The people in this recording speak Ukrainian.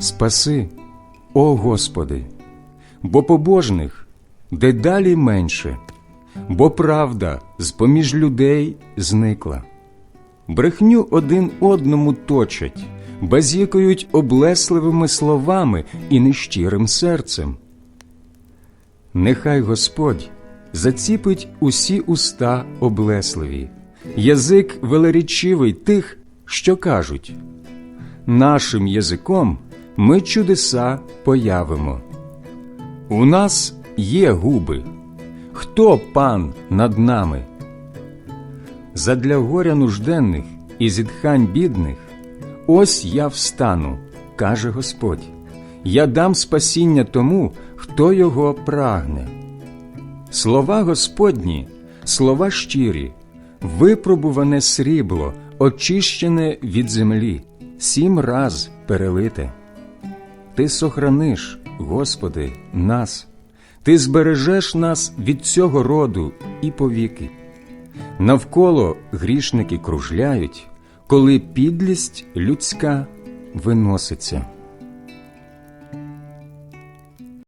Спаси, о Господи, бо побожних дедалі менше, бо правда з поміж людей зникла. Брехню один одному точать, базікають облесливими словами і нещирим серцем. Нехай Господь заціпить усі уста облесливі, язик велерічивий тих, що кажуть нашим язиком ми чудеса появимо. У нас є губи. Хто пан над нами? Задля горя нужденних і зітхань бідних, ось я встану, каже Господь. Я дам спасіння тому, хто його прагне. Слова Господні, слова щирі, випробуване срібло, очищене від землі, сім раз перелите. Ти сохраниш, Господи, нас, Ти збережеш нас від цього роду і повіки. Навколо грішники кружляють, коли підлість людська виноситься.